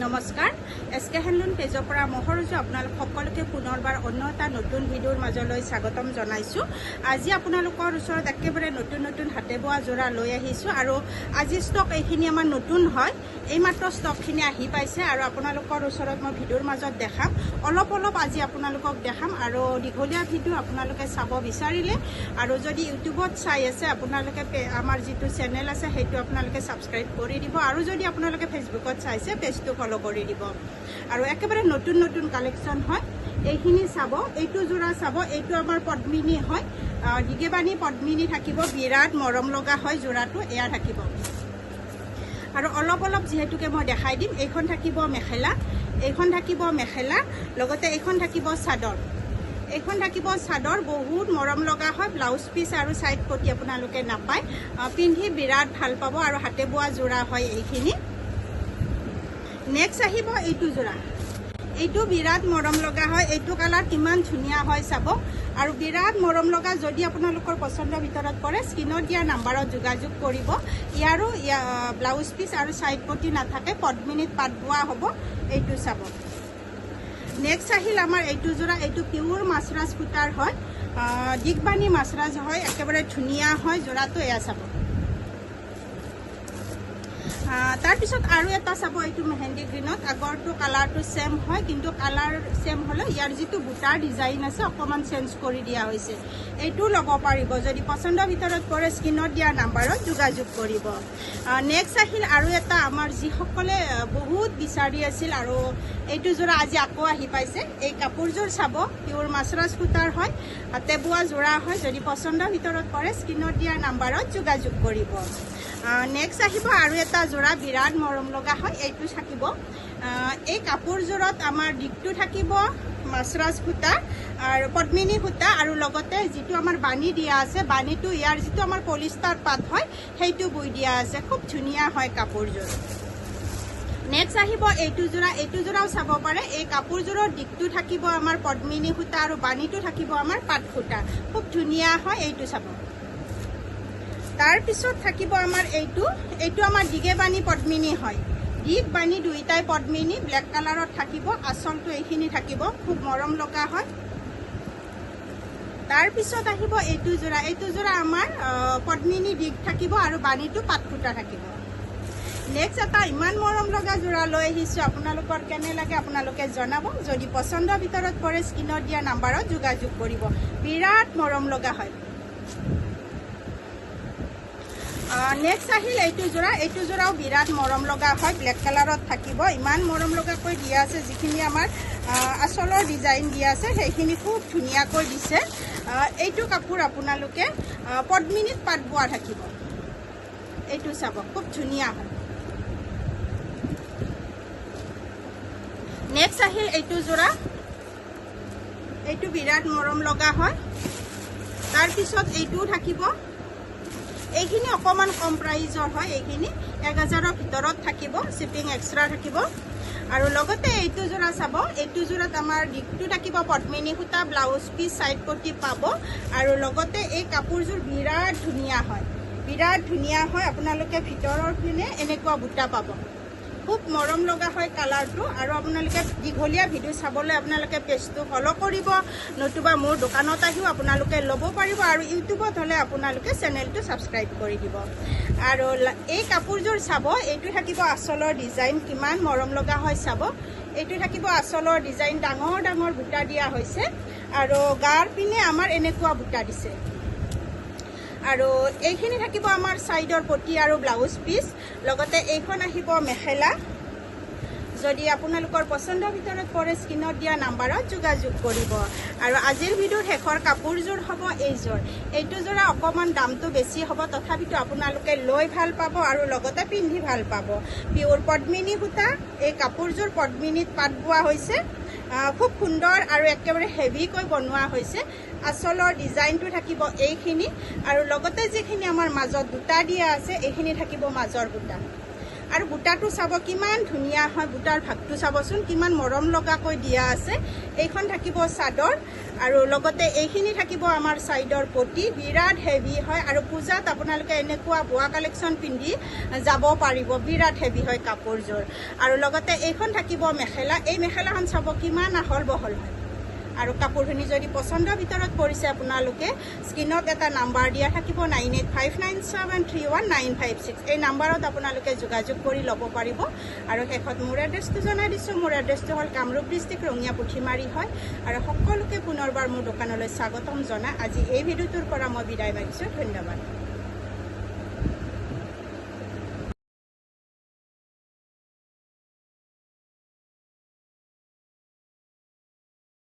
নমস্কাৰ। এছ কে হেণ্ডলুম পেজৰ পৰা মহৰজু আপোনালোক সকলোকে পুনৰবাৰ অন্য এটা নতুন ভিডিঅ'ৰ মাজলৈ স্বাগতম জনাইছোঁ। আজি আপোনালোকৰ ওচৰত একেবাৰে নতুন নতুন হাতে বোৱা যোৰা লৈ আহিছোঁ আৰু আজি ষ্টক এইখিনি আমাৰ নতুন হয়। এইমাত্ৰ ষ্টকখিনি আহি পাইছে আৰু আপোনালোকৰ ওচৰত মই ভিডিঅ'ৰ মাজত দেখাম। অলপ অলপ আজি আপোনালোকক দেখাম আৰু দীঘলীয়া ভিডিঅ' আপোনালোকে চাব বিচাৰিলে। আৰু যদি ইউটিউবত চাই আছে আপোনালোকে আমাৰ যিটো চেনেল আছে সেইটো আপোনালোকে ছাবস্ক্ৰাইব কৰি দিব। আৰু যদি আপোনালোকে ফেচবুকত চাইছে পেজটো ফ'ল' কৰি দিব। আৰু একেবাৰে নতুন নতুন কালেকশ্যন হয়। এইখিনি চাব এইটো যোৰা চাব এইটো আমাৰ পদ্মিনী হয়। আহ, দিগেবানী পদ্মিনী থাকিব বিৰাট মৰম লগা হয় যোৰাটো এয়া থাকিব। আৰু অলপ অলপ যিহেতুকে মই দেখাই দিম এইখন থাকিব মেখেলা এইখন থাকিব মেখেলা লগতে এইখন থাকিব চাদৰ। এইখন থাকিব চাদৰ বহুত মৰম লগা হয় ব্লাউজ পিচ আৰু ছাইড পটি আপোনালোকে নাপায়। পিন্ধি বিৰাট ভাল পাব আৰু হাতে বোৱা যোৰা হয় এইখিনি। নেক্সট আহিব এইটো যোৰা। এইটো বিৰাট মৰম লগা হয়। এইটো কালাৰ কিমান ধুনীয়া হয় চাব। আৰু বিৰাট মৰম লগা যদি আপোনালোকৰ পচন্দৰ ভিতৰত পৰে স্ক্ৰীণত দিয়া নাম্বাৰত যোগাযোগ কৰিব। ইয়াৰো ইয়া- ব্লাউজ পিচ আৰু ছাইড পটি নাথাকে। পদ্মিনীত পাত বোৱা হ'ব এইটো চাব। নেক্সট আহিল আমাৰ এইটো যোৰা। এইটো পিয়ৰ মাছৰাজ সূতাৰ হয়। দিগবাণী মাছৰাজ হয়। একেবাৰে ধুনীয়া হয়। যোৰাটো এয়া চাব। তাৰপিছত আৰু এটা চাব এইটো মেহেন্দি গ্ৰীণত আগৰটো কালাৰটো ছেম হয় কিন্তু কালাৰ ছেম হ'লেও ইয়াৰ যিটো বুটাৰ ডিজাইন আছে অকণমান চেঞ্জ কৰি দিয়া হৈছে। এইটো ল'ব পাৰিব। যদি পচন্দৰ ভিতৰত পৰে স্ক্ৰীণত দিয়া নাম্বাৰত যোগাযোগ কৰিব। নেক্সট আহিল আৰু এটা আমাৰ যিসকলে বহুত বিচাৰি আছিল আৰু এইটো যোৰা আজি আকৌ আহি পাইছে। এই কাপোৰযোৰ চাব পিয়ৰ মাছৰাজ সূতাৰ হয় হাতে বোৱা যোৰা হয়। যদি পচন্দৰ ভিতৰত পৰে স্ক্ৰীণত দিয়া নাম্বাৰত যোগাযোগ কৰিব। নেক্সট আহিব আৰু এটা যোৰা বিৰাট মৰম লগা হয় এইটো থাকিব। এই কাপোৰযোৰত আমাৰ দিগটো থাকিব মাছৰাজ সূতা আৰু পদ্মিনী সূতা আৰু লগতে যিটো আমাৰ বাণী দিয়া আছে বাণীটো ইয়াৰ যিটো আমাৰ পলিষ্টাৰ পাত হয় সেইটো বৈ দিয়া আছে। খুব ধুনীয়া হয় কাপোৰযোৰ নেক্সট আহিব এইটো যোৰা এইটো যোৰাও চাব পাৰে। এই কাপোৰযোৰৰ দিগটো থাকিব আমাৰ পদ্মিনী সূতা আৰু বাণীটো থাকিব আমাৰ পাট সূতা। খুব ধুনীয়া হয় এইটো চাব। তাৰপিছত থাকিব আমাৰ এইটো এইটো আমাৰ দিগেবাণী পদ্মিনী হয়। দিগ বাণী দুইটাই পদ্মিনী ব্লেক কালাৰত থাকিব আচলটো এইখিনি থাকিব খুব মৰম লগা হয়। তাৰপিছত আহিব এইটো যোৰা। এইটো যোৰা আমাৰ পদ্মিনী দিগ থাকিব আৰু বাণীটো সূতা থাকিব। নেক্সট এটা ইমান মৰম লগা যোৰা লৈ আহিছোঁ। আপোনালোকৰ কেনে লাগে আপোনালোকে জনাব। যদি পচন্দৰ ভিতৰত পৰে স্ক্ৰীণত দিয়া নাম্বাৰত যোগাযোগ কৰিব। বিৰাট মৰম লগা হয়। নেক্সট আহিল এইটো যোৰা। এইটো যোৰাও বিৰাট মৰম লগা হয়। ব্লেক কালাৰত থাকিব। ইমান মৰম লগাকৈ দিয়া আছে যিখিনি আমাৰ আঁচলৰ ডিজাইন দিয়া আছে সেইখিনি খুব ধুনীয়াকৈ দিছে। এইটো কাপোৰ আপোনালোকে পদ্মিনীত পাত বোৱা থাকিব। এইটো চাব খুব ধুনীয়া হয়। নেক্সট আহিল এইটো যোৰা। এইটো বিৰাট মৰম লগা হয়। তাৰপিছত এইটোও থাকিব। এইখিনি অকণমান কম প্ৰাইজৰ হয় এইখিনি। এক হাজাৰৰ ভিতৰত থাকিব শ্বিপিং এক্সট্ৰা থাকিব। আৰু লগতে এইটো যোৰা চাব এইটো যোৰাত আমাৰ দিগটো থাকিব পদ্মিনী সূতা ব্লাউজ পিচ ছাইড পটি পাব। আৰু লগতে এই কাপোৰযোৰ বিৰাট ধুনীয়া হয়। বিৰাট ধুনীয়া হয় আপোনালোকে ভিতৰৰ পিনে এনেকুৱা বুটা পাব। খুব মৰম লগা হয় কালাৰটো আৰু আপোনালোকে দীঘলীয়া ভিডিঅ' চাবলৈ আপোনালোকে পেজটো ফ'ল' কৰিব নতুবা মোৰ দোকানত আহিও আপোনালোকে ল'ব পাৰিব আৰু ইউটিউবত হ'লে আপোনালোকে চেনেলটো ছাবস্ক্ৰাইব কৰি দিব। আৰু এই কাপোৰযোৰ চাব এইটো থাকিব আচলৰ ডিজাইন কিমান মৰম লগা হয় চাব। এইটো থাকিব আচলৰ ডিজাইন ডাঙৰ ডাঙৰ বুটা দিয়া হৈছে। আৰু গাৰ পিনে আমাৰ এনেকুৱা বুটা দিছে। আৰু এইখিনি থাকিব আমাৰ ছাইডৰ পটি আৰু ব্লাউজ পিচ লগতে এইখন আহিব মেখেলা। যদি আপোনালোকৰ পচন্দৰ ভিতৰত পৰে স্ক্ৰীণত দিয়া নাম্বাৰত যোগাযোগ কৰিব। আৰু আজিৰ ভিডিঅ'ৰ শেষৰ কাপোৰযোৰ হ'ব এইযোৰ। এইটো যোৰা অকণমান দামটো বেছি হ'ব তথাপিতো আপোনালোকে লৈ ভাল পাব আৰু লগতে পিন্ধি ভাল পাব। পিয়ৰ পদ্মিনী সূতা এই কাপোৰযোৰ পদ্মিনীত পাত বোৱা হৈছে। খুব সুন্দৰ আৰু একেবাৰে হেভিকৈ বনোৱা হৈছে। আচলৰ ডিজাইনটো থাকিব এইখিনি। আৰু লগতে যিখিনি আমাৰ মাজত বুটা দিয়া আছে এইখিনি থাকিব মাজৰ বুটা আৰু বুটাটো চাব কিমান ধুনীয়া হয় বুটাৰ ভাগটো চাবচোন কিমান মৰম লগাকৈ দিয়া আছে। এইখন থাকিব চাদৰ আৰু লগতে এইখিনি থাকিব আমাৰ চাইডৰ পটি। বিৰাট হেভি হয় আৰু পূজাত আপোনালোকে এনেকুৱা বোৱা কালেকশ্যন পিন্ধি যাব পাৰিব। বিৰাট হেভি হয় কাপোৰযোৰ। আৰু লগতে এইখন থাকিব মেখেলা। এই মেখেলাখন চাব কিমান আহল বহল হয়। আৰু কাপোৰখিনি যদি পচন্দৰ ভিতৰত পৰিছে আপোনালোকে স্ক্ৰীণত এটা নাম্বাৰ দিয়া থাকিব nine eight five nine seven three one nine five six. এই নাম্বাৰত আপোনালোকে যোগাযোগ কৰি ল'ব পাৰিব। আৰু শেষত মোৰ এড্ৰেছটো জনাই দিছোঁ। মোৰ এড্ৰেছটো হ'ল কামৰূপ ডিষ্ট্ৰিক্ট ৰঙিয়া পুথিমাৰী হয়। আৰু সকলোকে পুনৰবাৰ মোৰ দোকানলৈ স্বাগতম জনাই আজি এই ভিডিঅ'টোৰ পৰা মই বিদায় মাগিছোঁ। ধন্যবাদ।